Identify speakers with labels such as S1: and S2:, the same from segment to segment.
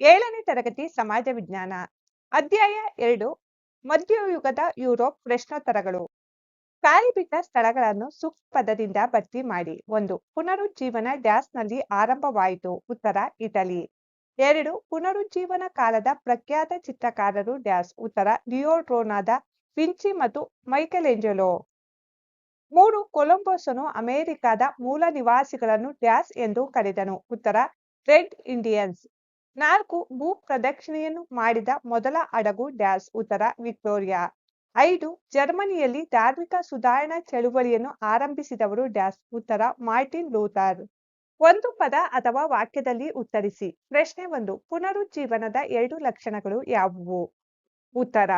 S1: ಏಳನೇ ತರಗತಿ ಸಮಾಜ ವಿಜ್ಞಾನ, ಅಧ್ಯಾಯ ಎರಡು, ಮಧ್ಯಯುಗದ ಯುರೋಪ್ ಪ್ರಶ್ನೋತ್ತರಗಳು. ಬಿಟ್ಟ ಸ್ಥಳಗಳನ್ನು ಸೂಕ್ತ ಪದದಿಂದ ಭರ್ತಿ ಮಾಡಿ. ಒಂದು, ಪುನರುಜ್ಜೀವನ ಡ್ಯಾಸ್ನಲ್ಲಿ ಆರಂಭವಾಯಿತು. ಉತ್ತರ, ಇಟಲಿ. ಎರಡು, ಪುನರುಜ್ಜೀವನ ಕಾಲದ ಪ್ರಖ್ಯಾತ ಚಿತ್ರಕಾರರು ಡ್ಯಾಸ್. ಉತ್ತರ, ಲಿಯೋಡ್ರೋನಾದ ವಿಂಚಿ ಮತ್ತು ಮೈಕೆಲೆಂಜಲೋ. ಮೂರು, ಕೊಲಂಬೋಸನು ಅಮೆರಿಕದ ಮೂಲ ನಿವಾಸಿಗಳನ್ನು ಡ್ಯಾಸ್ ಎಂದು ಕರೆದನು. ಉತ್ತರ, ರೆಡ್ ಇಂಡಿಯನ್ಸ್. ನಾಲ್ಕು ಭೂ ಪ್ರದಕ್ಷಿಣೆಯನ್ನು ಮಾಡಿದ ಮೊದಲ ಹಡಗು ಡ್ಯಾಸ್ ಉತ್ತರ ವಿಕ್ಟೋರಿಯಾ. ಐದು, ಜರ್ಮನಿಯಲ್ಲಿ ಧಾರ್ಮಿಕ ಸುಧಾರಣಾ ಚಳುವಳಿಯನ್ನು ಆರಂಭಿಸಿದವರು ಡ್ಯಾಸ್ ಉತ್ತರ ಮಾರ್ಟಿನ್ ಲೂಥರ್. ಒಂದು ಪದ ಅಥವಾ ವಾಕ್ಯದಲ್ಲಿ ಉತ್ತರಿಸಿ. ಪ್ರಶ್ನೆ ಒಂದು, ಪುನರುಜ್ಜೀವನದ ಎರಡು ಲಕ್ಷಣಗಳು ಯಾವುವು? ಉತ್ತರ,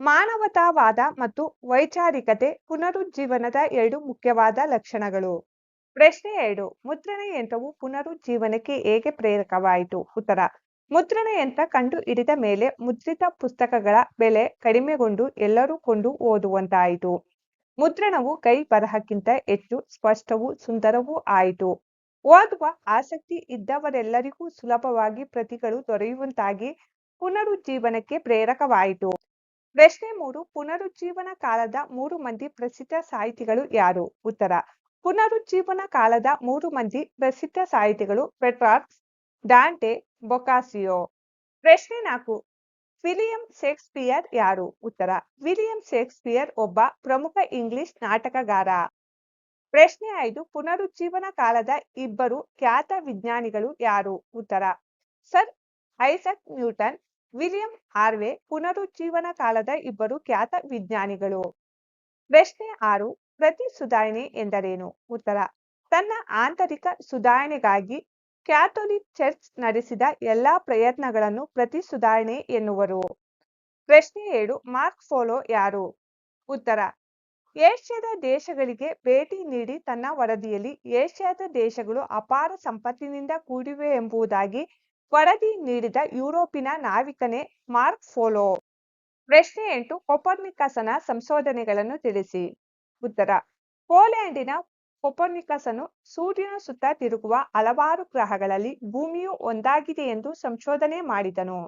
S1: ಮಾನವತಾವಾದ ಮತ್ತು ವೈಚಾರಿಕತೆ, ಪುನರುಜ್ಜೀವನದ ಎರಡು ಮುಖ್ಯವಾದ ಲಕ್ಷಣಗಳು. ಪ್ರಶ್ನೆ ಎರಡು, ಮುದ್ರಣ ಯಂತ್ರವು ಪುನರುಜ್ಜೀವನಕ್ಕೆ ಹೇಗೆ ಪ್ರೇರಕವಾಯಿತು? ಉತ್ತರ, ಮುದ್ರಣ ಯಂತ್ರ ಕಂಡು ಹಿಡಿದ ಮೇಲೆ ಮುದ್ರಿತ ಪುಸ್ತಕಗಳ ಬೆಲೆ ಕಡಿಮೆಗೊಂಡು ಎಲ್ಲರೂ ಕೊಂಡು ಓದುವಂತಾಯಿತು. ಮುದ್ರಣವು ಕೈ ಬರಹಕ್ಕಿಂತ ಹೆಚ್ಚು, ಸ್ಪಷ್ಟವೂ ಸುಂದರವೂ ಆಯಿತು. ಓದುವ ಆಸಕ್ತಿ ಇದ್ದವರೆಲ್ಲರಿಗೂ ಸುಲಭವಾಗಿ ಪ್ರತಿಗಳು ದೊರೆಯುವಂತಾಗಿ ಪುನರುಜ್ಜೀವನಕ್ಕೆ ಪ್ರೇರಕವಾಯಿತು. ಪ್ರಶ್ನೆ ಮೂರು, ಪುನರುಜ್ಜೀವನ ಕಾಲದ ಮೂರು ಮಂದಿ ಪ್ರಸಿದ್ಧ ಸಾಹಿತಿಗಳು ಯಾರು? ಉತ್ತರ ಪುನರುಜ್ಜೀವನ ಕಾಲದ ಮೂರು ಮಂದಿ ಪ್ರಸಿದ್ಧ ಸಾಹಿತಿಗಳು ಪೆಟ್ರಾರ್ಕ್ಸ್ ಡಾಂಟೆ ಬೊಕಾಸಿಯೋ ಪ್ರಶ್ನೆ ನಾಲ್ಕು, ವಿಲಿಯಂ ಶೇಕ್ಸ್ಪಿಯರ್ ಯಾರು? ಉತ್ತರ, ವಿಲಿಯಂ ಶೇಕ್ಸ್ಪಿಯರ್ ಒಬ್ಬ ಪ್ರಮುಖ ಇಂಗ್ಲಿಷ್ ನಾಟಕಗಾರ. ಪ್ರಶ್ನೆ ಐದು, ಪುನರುಜ್ಜೀವನ ಕಾಲದ ಇಬ್ಬರು ಖ್ಯಾತ ವಿಜ್ಞಾನಿಗಳು ಯಾರು? ಉತ್ತರ, sir Isaac Newton, William Harvey, ಪುನರುಜ್ಜೀವನ ಕಾಲದ ಇಬ್ಬರು ಖ್ಯಾತ ವಿಜ್ಞಾನಿಗಳು. ಪ್ರಶ್ನೆ ಆರು ಪ್ರತಿ ಸುಧಾರಣೆ ಎಂದರೇನು? ಉತ್ತರ, ತನ್ನ ಆಂತರಿಕ ಸುಧಾರಣೆಗಾಗಿ ಕ್ಯಾಥೋಲಿಕ್ ಚರ್ಚ್ ನಡೆಸಿದ ಎಲ್ಲಾ ಪ್ರಯತ್ನಗಳನ್ನು ಪ್ರತಿ ಸುಧಾರಣೆ ಎನ್ನುವರು. ಪ್ರಶ್ನೆ ಏಳು, ಮಾರ್ಕ್ ಫೋಲೋ ಯಾರು? ಉತ್ತರ, ಏಷ್ಯಾದ ದೇಶಗಳಿಗೆ ಭೇಟಿ ನೀಡಿ ತನ್ನ ವರದಿಯಲ್ಲಿ ಏಷ್ಯಾದ ದೇಶಗಳು ಅಪಾರ ಸಂಪತ್ತಿನಿಂದ ಕೂಡಿವೆ ಎಂಬುದಾಗಿ ವರದಿ ನೀಡಿದ ಯುರೋಪಿನ ನಾವಿಕನೇ ಮಾರ್ಕ್ ಫೋಲೋ ಪ್ರಶ್ನೆ ಎಂಟು, ಕೊಪರ್ನಿಕಸನ ಸಂಶೋಧನೆಗಳನ್ನು ತಿಳಿಸಿ. ಉತ್ತರ. ಪೋಲೆಂಡಿನ ಕೊಪರ್ನಿಕಸನು ಸೂರ್ಯನ ಸುತ್ತ ತಿರುಗುವ ಹಲವಾರು ಗ್ರಹಗಳಲ್ಲಿ ಭೂಮಿಯು ಒಂದಾಗಿದೆ ಎಂದು ಸಂಶೋಧನೆ ಮಾಡಿದನು.